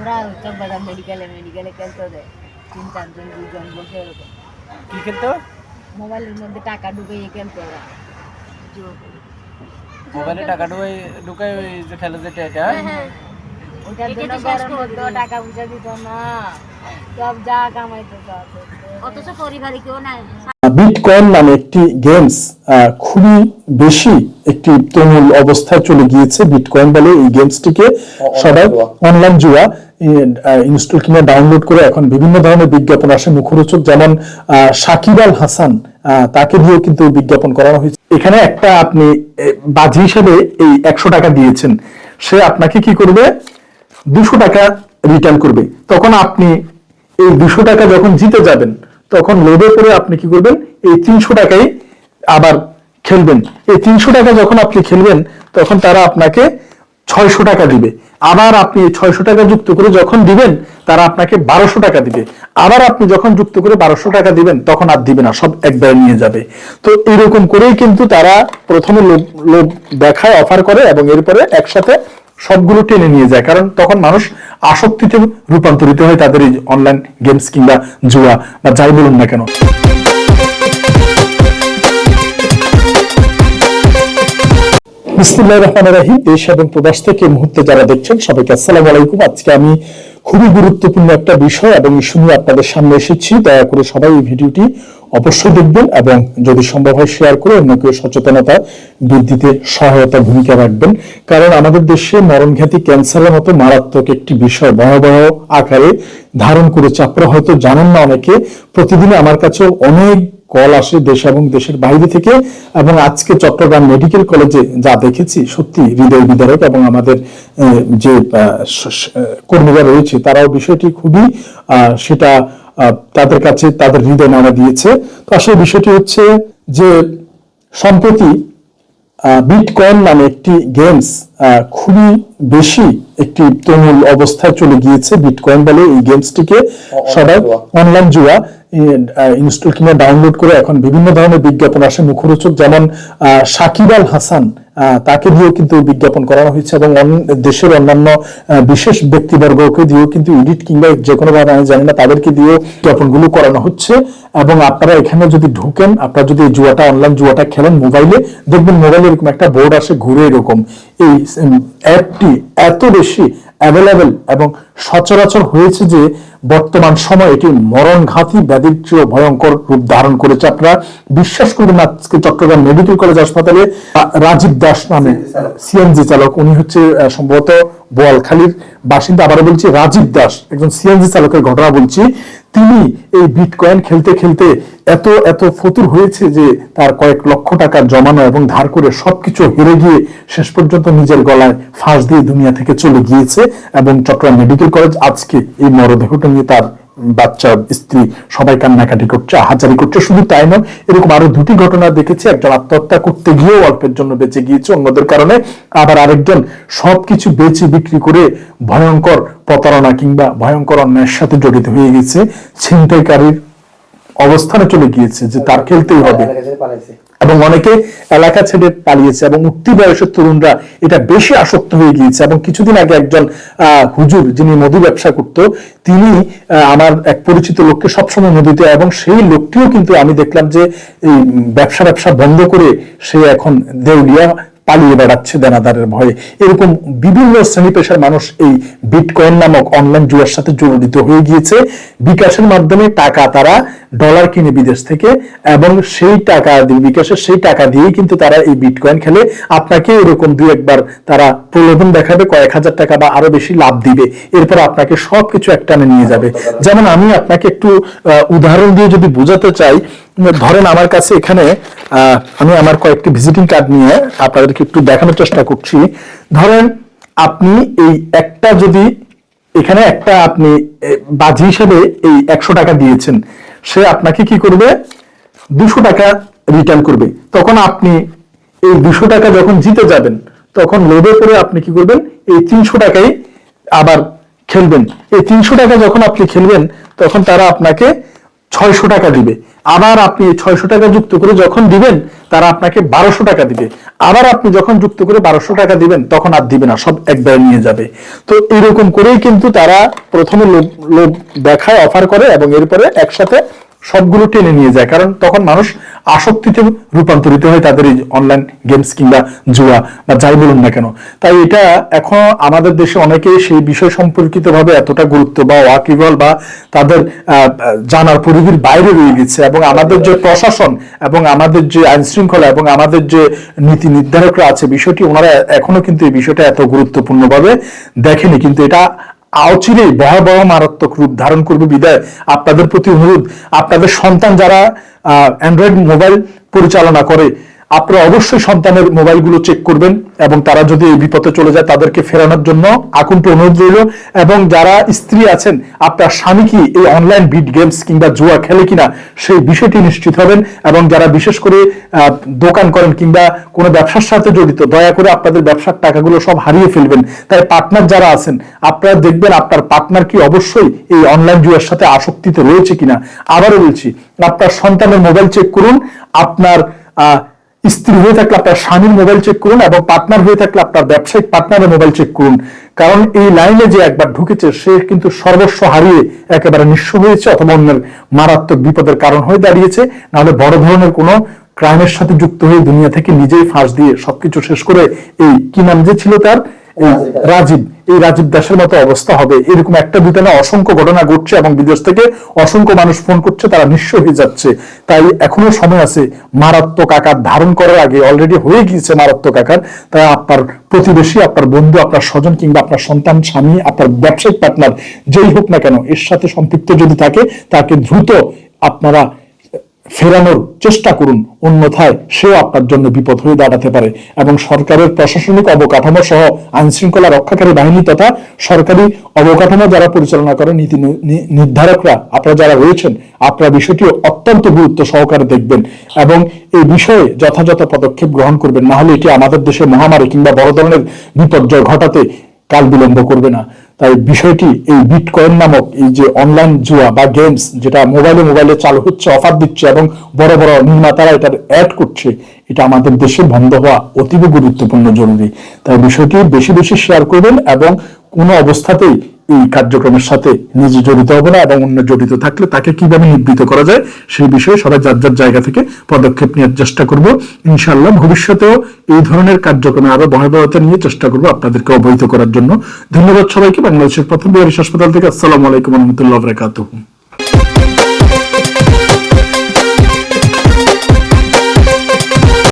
ওরা চব্বাদা মেডিকেলে মেডিকেলে খেলতে দেয় তিন চারজন দুজন বসে এরকম কি খেলতো? মোবাইলের মধ্যে টাকা ঢুকিয়ে খেলতো ওরা। মোবাইলে টাকা ঢুকাই ঢুকাই ওই যে খেলে যেটা এটা ওটার জন্য এটা তো ঘরের করে টাকা পয়সা দিত না। সব যা কামাইতো সব। অথচ পরিবারে কেউ নাই। বিটকয়েন নামে একটি গেমস খুবই বেশি একটি তুমুল অবস্থায় চলে গিয়েছে বিটকয়েন বলে এই গেমসটিকে সবাই অনলাইন জুয়া। ইনস্টল কিংবা ডাউনলোড করে এখন বিভিন্ন ধরনের বিজ্ঞাপন আসে। মুখরোচক যেমন সাকিব আল হাসান তাকে দিয়েও কিন্তু বিজ্ঞাপন করানো হয়েছে। এখানে একটা আপনি বাজি হিসেবে এই একশো টাকা দিয়েছেন। সে আপনাকে কি করবে? দুশো টাকা রিটার্ন করবে। তখন আপনি এই দুশো টাকা যখন জিতে যাবেন তখন লোভে পড়ে আপনি কি করবেন? এই তিনশো টাকাই আবার খেলবেন। এই তিনশো টাকা যখন আপনি খেলবেন, তখন তারা আপনাকে ছয়শো টাকা দিবে। আবার আপনি ছয়শো টাকা যুক্ত করে যখন দিবেন, তারা আপনাকে বারোশো টাকা দিবে। আবার আপনি যখন যুক্ত করে বারোশো টাকা দিবেন, তখন আর দিবে না, সব একবারে নিয়ে যাবে। তো এরকম করেই কিন্তু তারা প্রথমে লোভ দেখায় অফার করে এবং এরপরে একসাথে সবগুলো টেনে নিয়ে যায়। কারণ তখন মানুষ আসক্তিতে রূপান্তরিত হয় তাদের এই অনলাইন গেমস কিংবা জুয়া বা যাই বলুন না কেন। বিসমুল্লাহ রহমান রাহিম, দেশ এবং প্রবাস থেকে মুহূর্তে যারা দেখছেন সবাইকে আসসালামু আলাইকুম। আজকে আমি খুবই গুরুত্বপূর্ণ একটা বিষয় এবং ইস্যু নিয়ে আপনাদের সামনে এসেছি। দয়া করে সবাই এই ভিডিওটি অবশ্যই দেখবেন এবং যদি সম্ভব হয় শেয়ার করে অন্যকে সচেতনতা বৃদ্ধিতে সহায়তা ভূমিকা রাখবেন। কারণ আমাদের দেশে মরণঘাতী ক্যান্সারের মতো মারাত্মক একটি বিষয় ভয়াবহ আকারে ধারণ করেছে আপনারা হয়তো জানেন না অনেকে, প্রতিদিন আমার কাছে অনেক কল আসে দেশ এবং দেশের বাইরে থেকে। এবং আজকে চট্টগ্রাম মেডিকেল কলেজে যা দেখেছি সত্যি হৃদয় বিদারক এবং আমাদের যে কর্মীরা রয়েছে তারাও বিষয়টি খুবই সেটা তাদের কাছে তাদের হৃদয় নাড়া দিয়েছে। তো আসলে বিষয়টি হচ্ছে যে সম্প্রতি বিটকয়েন নামে একটি গেমস খুবই বেশি একটি তুমুল অবস্থায় চলে গিয়েছে বিটকয়েন বলে এই গেমসটিকে সবাই অনলাইন জুয়া। ইনস্টল কিংবা ডাউনলোড করে এখন বিভিন্ন ধরনের বিজ্ঞাপন আসে। মুখরোচক যেমন সাকিব আল হাসান তাকে দিয়েও কিন্তু বিজ্ঞাপন করানো হয়েছে এবং দেশের অন্যান্য বিশেষ ব্যক্তিবর্গকে দিয়েও কিন্তু এডিট কিংবা যে কোনো ভাবে, আমি জানি না, তাদেরকে দিয়েও বিজ্ঞাপনগুলো করানো হচ্ছে। এবং আপনারা এখানে যদি ঢুকেন, আপনারা যদি জুয়াটা অনলাইন জুয়াটা খেলেন মোবাইলে দেখবেন মোবাইলে এরকম একটা বোর্ড আসে ঘুরে এরকম। এই অ্যাপটি এত বেশি অ্যাভেলেবেল এবং সচরাচর হয়েছে যে বর্তমান সময় এটি মরণঘাতী ব্যাধির চেয়েও ভয়ঙ্কর রূপ ধারণ করেছে আপনারা। বিশ্বাস করবেন না, আজকে চট্টগ্রাম মেডিকেল কলেজ হাসপাতালে রাজীব দাস নামে সিএনজি চালক। উনি হচ্ছে সম্ভবত বোয়ালখালীর বাসিন্দা। আবারও বলছি রাজীব দাস একজন সিএনজি চালকের ঘটনা বলছি। তিনি এই বিটকয়েন খেলতে খেলতে এত এত ফতুর হয়েছে যে তার কয়েক লক্ষ টাকা জমানো এবং ধার করে সবকিছু হেরে গিয়ে শেষ পর্যন্ত নিজের গলায় ফাঁস দিয়ে দুনিয়া থেকে চলে গিয়েছে এবং চট্টগ্রাম মেডিকেল কলেজ আজকে এই মরদেহটা নিয়ে তার বাচ্চা, স্ত্রী সবাই কান্নাকাটি করছে আহাজারি করছে। শুধু তাই নয়, এরকম আরও দুটি ঘটনা দেখেছি। একজন আত্মহত্যা করতে গিয়েও অল্পের জন্য বেঁচে গিয়েছে, অন্যদের কারণে আবার আরেকজন সবকিছু বেচে বিক্রি করে ভয়ঙ্কর প্রতারণা কিংবা ভয়ঙ্কর অন্যায়ের সাথে জড়িত হয়ে গেছে ছিনতাইকারীর অবস্থানে চলে গিয়েছে যে তার খেলতেই হবে। এবং অনেকে এলাকা ছেড়ে পালিয়েছে এবং উঠতি বয়সের তরুণরা এটা বেশি আসক্ত হয়ে গিয়েছে এবং কিছুদিন আগে একজন আহ, হুজুর যিনি মধু ব্যবসা করত তিনি আমার এক পরিচিত লোককে সবসময় মধু দিত এবং সেই লোকটিও কিন্তু আমি দেখলাম যে এই ব্যবসা ব্যবসা বন্ধ করে সে এখন দেউলিয়া পালিয়ে বেড়াচ্ছে দেনাদারের ভয়ে। এরকম বিভিন্ন শ্রেণি পেশার মানুষ এই বিটকয়েন নামক অনলাইন জুয়ার সাথে জড়িত হয়ে গিয়েছে। বিকাশের মাধ্যমে টাকা তারা ডলার কিনে বিদেশ থেকে এবং সেই টাকা দিয়ে, বিকাশের সেই টাকা দিয়েই কিন্তু তারা এই বিটকয়েন খেলে। আপনাকে এরকম দুই একবার তারা প্রলোভন দেখাবে, কয়েক হাজার টাকা বা আরও বেশি লাভ দিবে। এরপর আপনাকে সবকিছু একটানে নিয়ে যাবে। যেমন আমি আপনাকে একটু উদাহরণ দিয়ে যদি বোঝাতে চাই ধরেন আমার কাছে এখানে আমি আমার কয়েকটি ভিজিটিং কার্ড নিয়ে আপনাদেরকে একটু দেখানোর চেষ্টা করছি। ধরেন আপনি এই একটা যদি, এখানে একটা আপনি বাজি হিসেবে এই একশো টাকা দিয়েছেন, সে আপনাকে কি করবে? দুশো টাকা রিটার্ন করবে। তখন আপনি এই দুশো টাকা যখন জিতে যাবেন, তখন লোভে পড়ে আপনি কি করবেন? এই তিনশো টাকাই আবার খেলবেন। এই তিনশো টাকা যখন আপনি খেলবেন, তখন তারা আপনাকে ছয়শো টাকা দিবে। আবার আপনি ছয়শো টাকা যুক্ত করে যখন দিবেন, তারা আপনাকে বারোশো টাকা দিবে। আবার আপনি যখন যুক্ত করে বারোশো টাকা দিবেন, তখন আর দিবে না, সব একবারে নিয়ে যাবে। তো এরকম করেই কিন্তু তারা প্রথমে লোভ লোভ দেখায় অফার করে এবং এরপরে একসাথে সবগুলো টেনে নিয়ে যায়। কারণ তখন মানুষ আসক্তিতে রূপান্তরিত হয় তাদের এই অনলাইন গেমস কিংবা জুয়া বা যাই বলুন না কেন। তাই এটা এখন আমাদের দেশে অনেকেই সেই বিষয় সম্পর্কিত ভাবে এতটা গুরুত্ব বা ওয়াকিবল বা তাদের জানার পরিধির বাইরে রয়ে গেছে এবং আমাদের যে প্রশাসন এবং আমাদের যে আইন শৃঙ্খলা এবং আমাদের যে নীতি নির্ধারকরা আছে, বিষয়টি ওনারা এখনও কিন্তু এই বিষয়টা এত গুরুত্বপূর্ণভাবে দেখেনি। কিন্তু এটা আওচিরেই ভয়াবহ মারাত্মক রূপ ধারণ করবে বিদায়। আপনাদের প্রতি অনুরোধ, আপনাদের সন্তান যারা অ্যান্ড্রয়েড মোবাইল পরিচালনা করে আপনারা অবশ্যই সন্তানের মোবাইলগুলো চেক করবেন এবং তারা যদি এই বিপদে চলে যায় তাদেরকে ফেরানোর জন্য আকুণ্ঠ অনুরোধ রইল। এবং যারা স্ত্রী আছেন আপনার স্বামী কি এই অনলাইন বিট গেমস কিংবা জুয়া খেলে কিনা সেই বিষয়টি নিশ্চিত হবেন। এবং যারা বিশেষ করে দোকান করেন কিংবা কোনো ব্যবসার সাথে জড়িত দয়া করে আপনাদের ব্যবসার টাকাগুলো সব হারিয়ে ফেলবেন। তাই পার্টনার যারা আছেন আপনারা দেখবেন আপনার পার্টনার কি অবশ্যই এই অনলাইন জুয়ার সাথে আসক্তিতে রয়েছে কিনা। আবারও বলছি আপনার সন্তানের মোবাইল চেক করুন। আপনার আহ, স্ত্রী হয়ে থাকলে আপনার স্বামীর মোবাইল চেক করুন এবং পার্টনার হয়ে থাকলে আপনার ব্যবসায়িক পার্টনারের মোবাইল চেক করুন। কারণ এই লাইনে যে একবার ঢুকেছে সে কিন্তু সর্বস্ব হারিয়ে একেবারে নিঃস্ব হয়েছে অথবা অন্যের মারাত্মক বিপদের কারণ হয়ে দাঁড়িয়েছে। নাহলে বড় ধরনের কোনো ক্রাইমের সাথে যুক্ত হয়ে দুনিয়া থেকে নিজেই ফাঁস দিয়ে সবকিছু শেষ করে এই কি নাম যে ছিল তার? রাজীব। এই রাজীব দাসের মতো অবস্থা হবে। এরকম একটা দুটো না অসংখ্য ঘটনা ঘটছে এবং বিদেশ থেকে অসংখ্য মানুষ ফোন করছে, তারা নিঃস্ব হয়ে যাচ্ছে। তাই এখনও সময় আছে মারাত্মক আকার ধারণ করার আগে অলরেডি হয়ে গিয়েছে মারাত্মক আকার। তাই আপনার প্রতিবেশী, আপনার বন্ধু, আপনার স্বজন কিংবা আপনার সন্তান, স্বামী, আপনার ব্যবসায়িক পার্টনার যেই হোক না কেন, এর সাথে সম্পৃক্ত যদি থাকে, তাকে দ্রুত আপনারা ফেরানোর চেষ্টা করুন। অন্যথায় সেও আপনার জন্য বিপদ হয়ে দাঁড়াতে পারে এবং সরকারের প্রশাসনিক অবকাঠামো সহ আইনশৃঙ্খলা রক্ষাকারী বাহিনী তথা সরকারি অবকাঠামো যারা পরিচালনা করে নীতি নির্ধারকরা, আপনারা যারা রয়েছেন, আপনারা বিষয়টি অত্যন্ত গুরুত্ব সহকারে দেখবেন এবং এই বিষয়ে যথাযথ পদক্ষেপ গ্রহণ করবেন। না হলে এটি আমাদের দেশে মহামারী কিংবা বড় ধরনের বিপর্যয় ঘটাতে কাল বিলম্ব করবে না। তাই বিষয়টি এই বিটকয়েন নামক এই যে অনলাইন জুয়া বা গেমস যেটা মোবাইলে মোবাইলে চালু হচ্ছে অফার দিচ্ছে এবং বড় বড় নির্মাতারা এটার অ্যাড করছে, এটা আমাদের দেশে বন্ধ হওয়া অতীব গুরুত্বপূর্ণ জরুরি। তাই বিষয়টি বেশি বেশি শেয়ার করবেন এবং কোনো অবস্থাতেই এই কার্যক্রমের সাথে নিজে জড়িত হবে না এবং অন্য জড়িত থাকলে তাকে কীভাবে নিবৃত করা যায় সেই বিষয়ে সবাই যার যার জায়গা থেকে পদক্ষেপ নেওয়ার চেষ্টা করব। ইনশাল্লাহ ভবিষ্যতেও এই ধরনের কার্যক্রমে আরও ভয়াবহতা নিয়ে চেষ্টা করব আপনাদেরকে অবহিত করার জন্য। ধন্যবাদ সবাইকে। বাংলাদেশের প্রথম বিহারিস হাসপাতাল থেকে আসসালামু আলাইকুম রহমতুল্লাহ বরাকাতুহু।